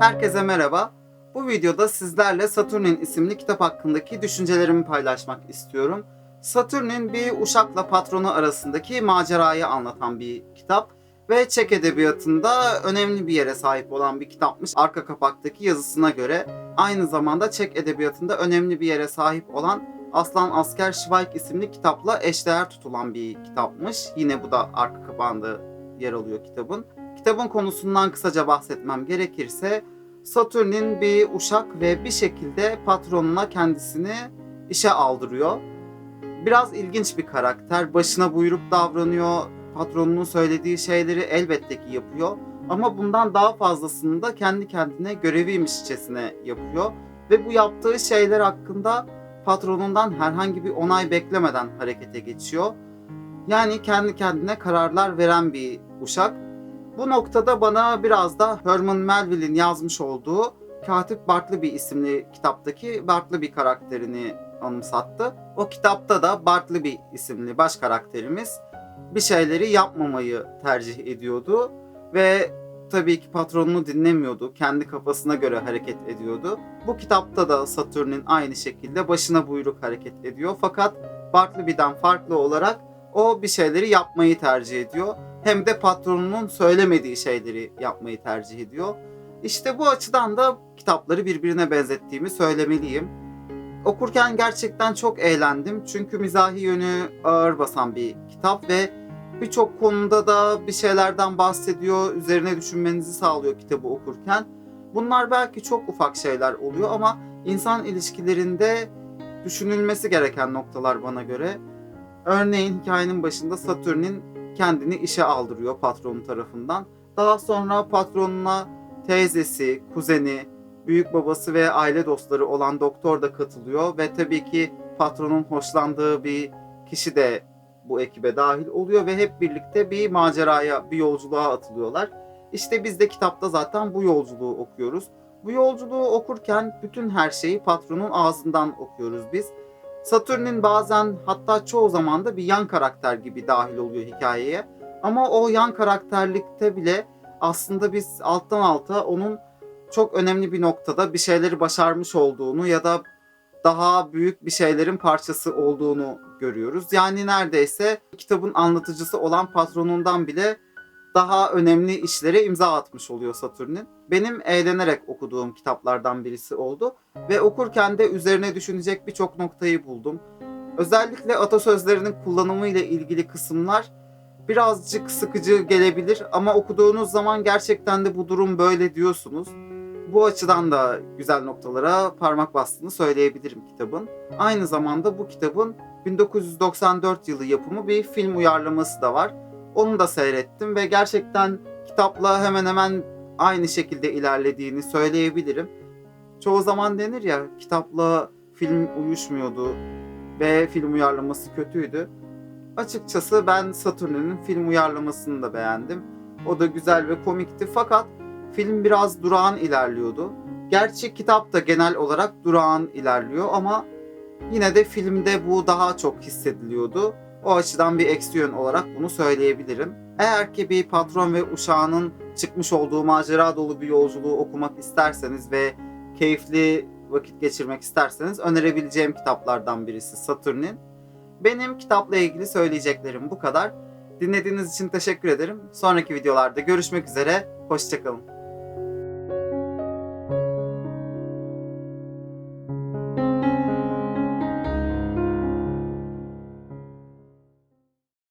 Herkese merhaba. Bu videoda sizlerle Satürn'in isimli kitap hakkındaki düşüncelerimi paylaşmak istiyorum. Satürn'in bir uşakla patronu arasındaki macerayı anlatan bir kitap ve Çek edebiyatında önemli bir yere sahip olan bir kitapmış. Arka kapaktaki yazısına göre aynı zamanda Çek edebiyatında önemli bir yere sahip olan Aslan Asker Schweik isimli kitapla eşdeğer tutulan bir kitapmış. Yine bu da arka kapağında yer alıyor kitabın. Kitabın konusundan kısaca bahsetmem gerekirse Satürn'in bir uşak ve bir şekilde patronuna kendisini işe aldırıyor. Biraz ilginç bir karakter. Başına buyruk davranıyor. Patronunun söylediği şeyleri elbette ki yapıyor. Ama bundan daha fazlasını da kendi kendine göreviymişçesine yapıyor. Ve bu yaptığı şeyler hakkında patronundan herhangi bir onay beklemeden harekete geçiyor. Yani kendi kendine kararlar veren bir uşak. Bu noktada bana biraz da Herman Melville'in yazmış olduğu Katip Bartleby isimli kitaptaki Bartleby karakterini anımsattı. O kitapta da Bartleby isimli baş karakterimiz bir şeyleri yapmamayı tercih ediyordu ve tabii ki patronunu dinlemiyordu. Kendi kafasına göre hareket ediyordu. Bu kitapta da Satürn'ün aynı şekilde başına buyruk hareket ediyor. Fakat Bartleby'den farklı olarak o bir şeyleri yapmayı tercih ediyor. Hem de patronunun söylemediği şeyleri yapmayı tercih ediyor. İşte bu açıdan da kitapları birbirine benzettiğimi söylemeliyim. Okurken gerçekten çok eğlendim. Çünkü mizahi yönü ağır basan bir kitap ve birçok konuda da bir şeylerden bahsediyor. Üzerine düşünmenizi sağlıyor kitabı okurken. Bunlar belki çok ufak şeyler oluyor ama insan ilişkilerinde düşünülmesi gereken noktalar bana göre. Örneğin hikayenin başında Satürn'in kendini işe aldırıyor patronu tarafından. Daha sonra patronuna teyzesi, kuzeni, büyük babası ve aile dostları olan doktor da katılıyor ve tabii ki patronun hoşlandığı bir kişi de bu ekibe dahil oluyor ve hep birlikte bir maceraya, bir yolculuğa atılıyorlar. İşte biz de kitapta zaten bu yolculuğu okuyoruz. Bu yolculuğu okurken bütün her şeyi patronun ağzından okuyoruz biz. Satürn'ün bazen hatta çoğu zaman da bir yan karakter gibi dahil oluyor hikayeye. Ama o yan karakterlikte bile aslında biz alttan alta onun çok önemli bir noktada bir şeyleri başarmış olduğunu ya da daha büyük bir şeylerin parçası olduğunu görüyoruz. Yani neredeyse kitabın anlatıcısı olan patronundan bile daha önemli işlere imza atmış oluyor Satürn'ün. Benim eğlenerek okuduğum kitaplardan birisi oldu ve okurken de üzerine düşünecek birçok noktayı buldum. Özellikle atasözlerinin kullanımı ile ilgili kısımlar birazcık sıkıcı gelebilir ama okuduğunuz zaman gerçekten de bu durum böyle diyorsunuz. Bu açıdan da güzel noktalara parmak bastığını söyleyebilirim kitabın. Aynı zamanda bu kitabın 1994 yılı yapımı bir film uyarlaması da var. Onu da seyrettim ve gerçekten kitapla hemen hemen aynı şekilde ilerlediğini söyleyebilirim. Çoğu zaman denir ya kitapla film uyuşmuyordu ve film uyarlaması kötüydü. Açıkçası ben Satürn'ün film uyarlamasını da beğendim. O da güzel ve komikti fakat film biraz durağan ilerliyordu. Gerçi kitap da genel olarak durağan ilerliyor ama yine de filmde bu daha çok hissediliyordu. O açıdan bir eksi yön olarak bunu söyleyebilirim. Eğer ki bir patron ve uşağının çıkmış olduğu macera dolu bir yolculuğu okumak isterseniz ve keyifli vakit geçirmek isterseniz önerebileceğim kitaplardan birisi Satürn'in. Benim kitapla ilgili söyleyeceklerim bu kadar. Dinlediğiniz için teşekkür ederim. Sonraki videolarda görüşmek üzere. Hoşçakalın.